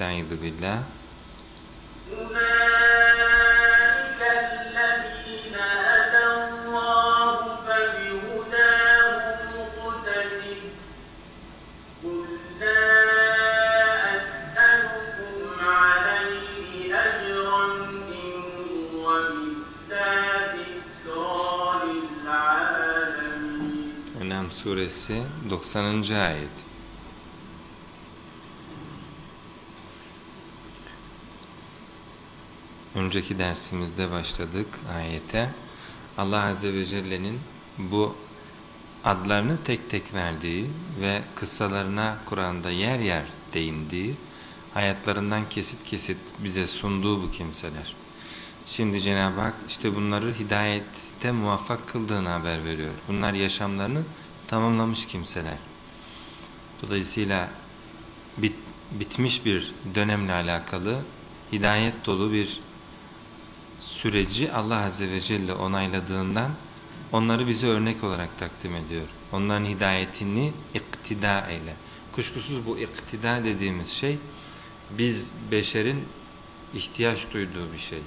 Estaizu billah. أولئك الذين هدى الله مقتدر قل لا أسألكم عليه أجرا إن هو إلا ذكرى للعالمين Enam suresi 90. ayet. Önceki dersimizde başladık ayete. Allah Azze ve Celle'nin bu adlarını tek tek verdiği ve kıssalarına Kur'an'da yer yer değindiği, hayatlarından kesit kesit bize sunduğu bu kimseler. Şimdi Cenab-ı Hak işte bunları hidayette muvaffak kıldığını haber veriyor. Bunlar yaşamlarını tamamlamış kimseler. Dolayısıyla bit, bitmiş bir dönemle alakalı hidayet dolu bir süreci Allah Azze ve Celle onayladığından onları bize örnek olarak takdim ediyor. Onların hidayetini iktida eyle. Kuşkusuz bu iktida dediğimiz şey biz beşerin ihtiyaç duyduğu bir şey.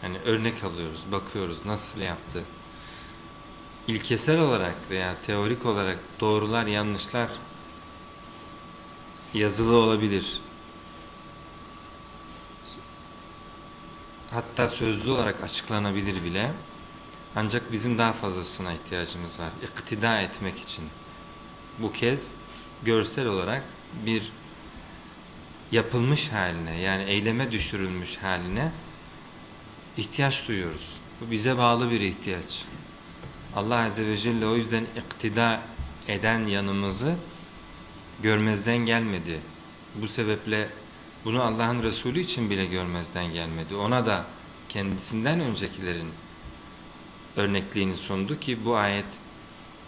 Hani örnek alıyoruz, bakıyoruz nasıl yaptı. İlkesel olarak veya teorik olarak doğrular, yanlışlar yazılı olabilir. Hatta sözlü olarak açıklanabilir bile. Ancak bizim daha fazlasına ihtiyacımız var. İktida etmek için. Bu kez görsel olarak bir yapılmış haline yani eyleme düşürülmüş haline ihtiyaç duyuyoruz. Bu bize bağlı bir ihtiyaç. Allah Azze ve Celle o yüzden iktida eden yanımızı görmezden gelmedi. Bu sebeple bunu Allah'ın Resulü için bile görmezden gelmedi. Ona da kendisinden öncekilerin örnekliğini sundu ki bu ayet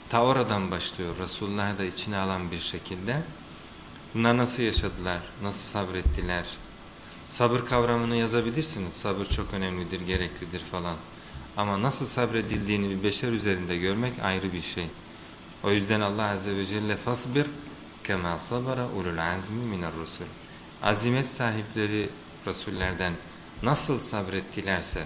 ta oradan başlıyor. Resulullah'ı da içine alan bir şekilde. Bunlar nasıl yaşadılar, nasıl sabrettiler? Sabır kavramını yazabilirsiniz. Sabır çok önemlidir, gereklidir falan. Ama nasıl sabredildiğini bir beşer üzerinde görmek ayrı bir şey. O yüzden Allah Azze ve Celle fasbir kema sabara ulul azmi minar rusul. Azimet sahipleri Resullerden nasıl sabrettilerse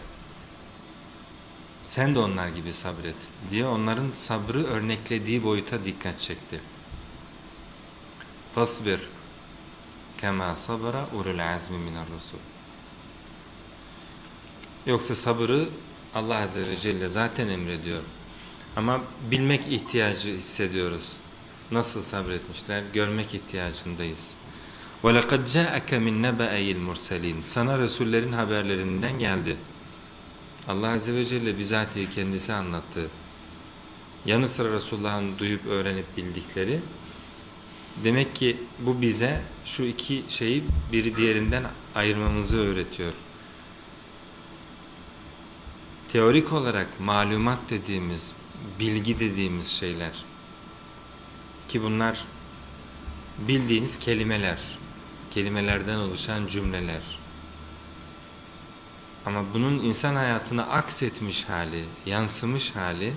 sen de onlar gibi sabret diye onların sabrı örneklediği boyuta dikkat çekti. Fasbir kema sabara ulul azmi minar rusul. Yoksa sabırı Allah Azze ve Celle zaten emrediyor. Ama bilmek ihtiyacı hissediyoruz. Nasıl sabretmişler görmek ihtiyacındayız. وَلَقَدْ جَاءَكَ مِنْ نَبَأَيِ الْمُرْسَلِينَ Sana Resullerin haberlerinden geldi. Allah Azze ve Celle bizatihi kendisi anlattı. Yanı sıra Resulullah'ın duyup öğrenip bildikleri. Demek ki bu bize şu iki şeyi biri diğerinden ayırmamızı öğretiyor. Teorik olarak malumat dediğimiz, bilgi dediğimiz şeyler ki bunlar bildiğiniz kelimeler, kelimelerden oluşan cümleler. Ama bunun insan hayatına aksetmiş hali, yansımış hali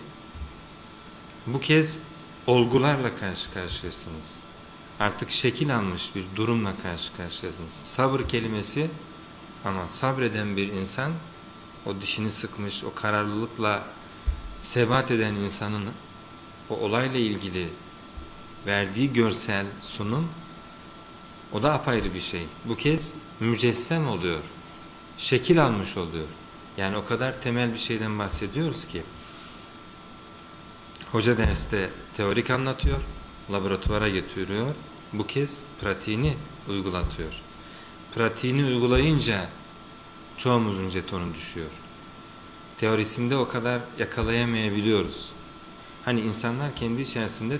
bu kez olgularla karşı karşıyasınız. Artık şekil almış bir durumla karşı karşıyasınız. Sabır kelimesi ama sabreden bir insan o dişini sıkmış, o kararlılıkla sebat eden insanın o olayla ilgili verdiği görsel sunum o da apayrı bir şey. Bu kez mücessem oluyor. Şekil almış oluyor. Yani o kadar temel bir şeyden bahsediyoruz ki hoca derste teorik anlatıyor, laboratuvara getiriyor. Bu kez pratiğini uygulatıyor. Pratiğini uygulayınca çoğumuzun jetonu düşüyor. Teorisinde o kadar yakalayamayabiliyoruz. Hani insanlar kendi içerisinde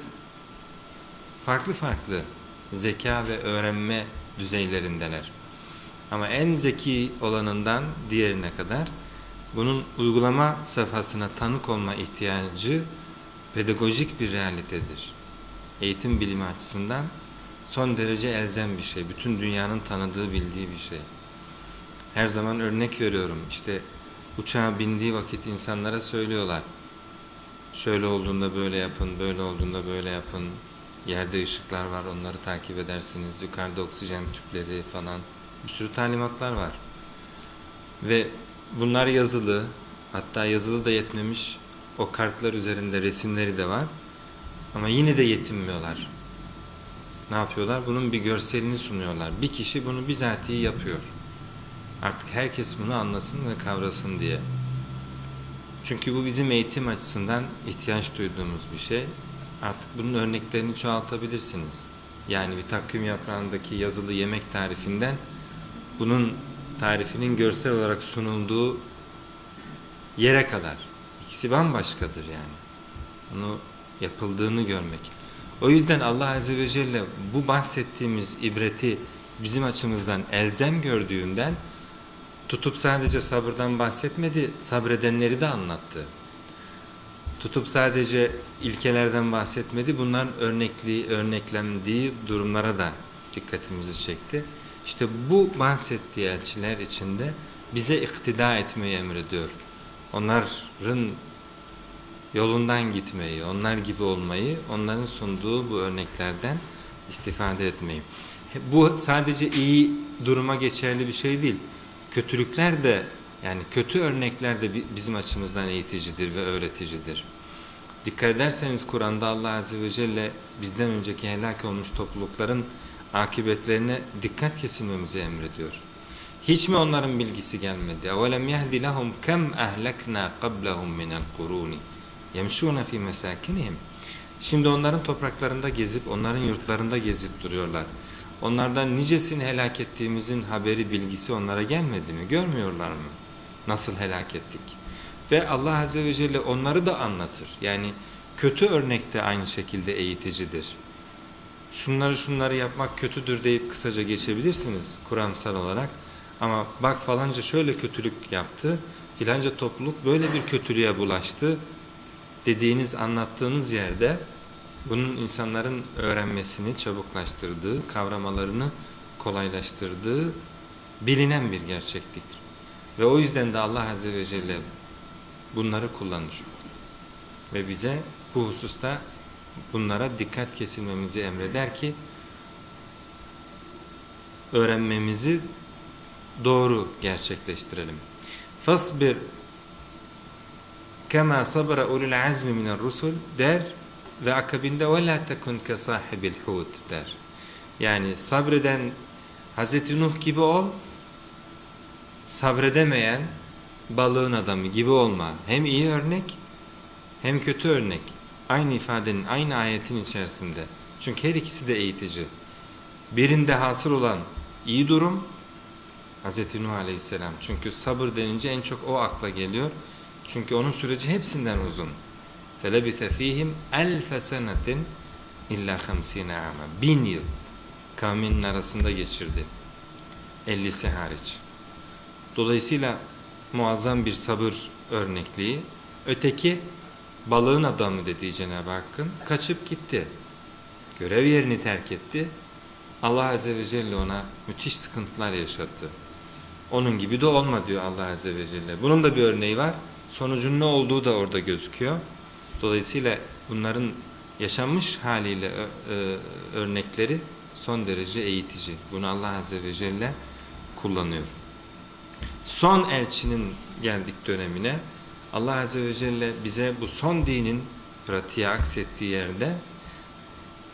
farklı farklı zeka ve öğrenme düzeylerindeler. Ama en zeki olanından diğerine kadar bunun uygulama safhasına tanık olma ihtiyacı pedagojik bir realitedir. Eğitim bilimi açısından son derece elzem bir şey. Bütün dünyanın tanıdığı, bildiği bir şey. Her zaman örnek veriyorum. İşte uçağa bindiği vakit insanlara söylüyorlar. Şöyle olduğunda böyle yapın, böyle olduğunda böyle yapın. Yerde ışıklar var onları takip edersiniz. Yukarıda oksijen tüpleri falan bir sürü talimatlar var. Ve bunlar yazılı hatta yazılı da yetmemiş o kartlar üzerinde resimleri de var. Ama yine de yetinmiyorlar. Ne yapıyorlar? Bunun bir görselini sunuyorlar. Bir kişi bunu bizatihi yapıyor. Artık herkes bunu anlasın ve kavrasın diye. Çünkü bu bizim eğitim açısından ihtiyaç duyduğumuz bir şey. Artık bunun örneklerini çoğaltabilirsiniz. Yani bir takvim yaprağındaki yazılı yemek tarifinden bunun tarifinin görsel olarak sunulduğu yere kadar. İkisi bambaşkadır yani. Onu yapıldığını görmek. O yüzden Allah Azze ve Celle bu bahsettiğimiz ibreti bizim açımızdan elzem gördüğünden tutup sadece sabırdan bahsetmedi, sabredenleri de anlattı. Tutup sadece ilkelerden bahsetmedi, bunların örnekliği, örneklendiği durumlara da dikkatimizi çekti. İşte bu bahsettiği elçiler içinde bize iktida etmeyi emrediyor. Onların yolundan gitmeyi, onlar gibi olmayı, onların sunduğu bu örneklerden istifade etmeyi. Bu sadece iyi duruma geçerli bir şey değil. Kötülükler de yani kötü örnekler de bizim açımızdan eğiticidir ve öğreticidir. Dikkat ederseniz Kur'an'da Allah Azze ve Celle bizden önceki helak olmuş toplulukların akıbetlerine dikkat kesilmemizi emrediyor. Hiç mi onların bilgisi gelmedi? اَوَلَمْ يَهْدِ لَهُمْ كَمْ اَهْلَكْنَا قَبْلَهُمْ مِنَ الْقُرُونِ يَمْشُونَ فِي مَسَاكِنِهِمْ Şimdi onların topraklarında gezip, onların yurtlarında gezip duruyorlar. Onlardan nicesini helak ettiğimizin haberi, bilgisi onlara gelmedi mi? Görmüyorlar mı? Nasıl helak ettik? Ve Allah Azze ve Celle onları da anlatır. Yani kötü örnek de aynı şekilde eğiticidir. Şunları şunları yapmak kötüdür deyip kısaca geçebilirsiniz kuramsal olarak. Ama bak falanca şöyle kötülük yaptı, filanca topluluk böyle bir kötülüğe bulaştı dediğiniz, anlattığınız yerde bunun insanların öğrenmesini çabuklaştırdığı, kavramalarını kolaylaştırdığı bilinen bir gerçekliktir. Ve o yüzden de Allah Azze ve Celle bunları kullanır. Ve bize bu hususta bunlara dikkat kesilmemizi emreder ki öğrenmemizi doğru gerçekleştirelim. Fasbir kema sabra ulul azmi minel rusul der ve akabinde ve la tekun ke sahibil hut der. Yani sabreden Hazreti Nuh gibi ol, sabredemeyen balığın adamı gibi olma. Hem iyi örnek hem kötü örnek. Aynı ifadenin, aynı ayetin içerisinde. Çünkü her ikisi de eğitici. Birinde hasıl olan iyi durum Hz. Nuh Aleyhisselam. Çünkü sabır denince en çok o akla geliyor. Çünkü onun süreci hepsinden uzun. فَلَبِثَ ف۪يهِمْ أَلْفَ سَنَةٍ اِلَّا خَمْس۪ينَ عَامًا Bin yıl kavminin arasında geçirdi. 50'si hariç. Dolayısıyla muazzam bir sabır örnekliği. Öteki balığın adamı dediği Cenab-ı Hakk'ın kaçıp gitti. Görev yerini terk etti. Allah Azze ve Celle ona müthiş sıkıntılar yaşattı. Onun gibi de olma diyor Allah Azze ve Celle. Bunun da bir örneği var. Sonucun ne olduğu da orada gözüküyor. Dolayısıyla bunların yaşanmış haliyle örnekleri son derece eğitici. Bunu Allah Azze ve Celle kullanıyor Son elçinin geldik dönemine Allah Azze ve Celle bize bu son dinin pratiğe aksettiği yerde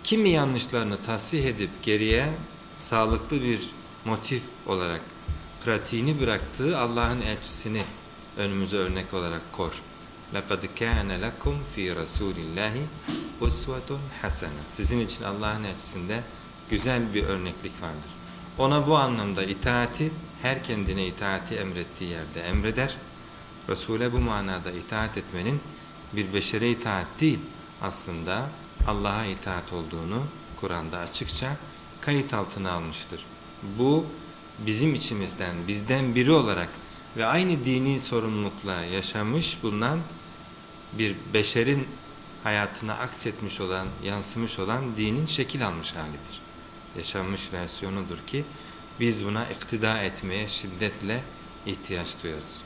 kimi yanlışlarını tasih edip geriye sağlıklı bir motif olarak pratiğini bıraktığı Allah'ın elçisini önümüze örnek olarak kor. لَقَدْ كَانَ لَكُمْ ف۪ي رَسُولِ اللّٰهِ اُسْوَةٌ حَسَنًا Sizin için Allah'ın elçisinde güzel bir örneklik vardır. Ona bu anlamda itaati, her kendine itaati emrettiği yerde emreder. Resul'e bu manada itaat etmenin bir beşere itaat değil, aslında Allah'a itaat olduğunu Kur'an'da açıkça kayıt altına almıştır. Bu bizim içimizden, bizden biri olarak ve aynı dini sorumlulukla yaşamış bulunan bir beşerin hayatına aksetmiş olan, yansımış olan dinin şekil almış halidir. Yaşanmış versiyonudur ki biz buna iktida etmeye şiddetle ihtiyaç duyarız.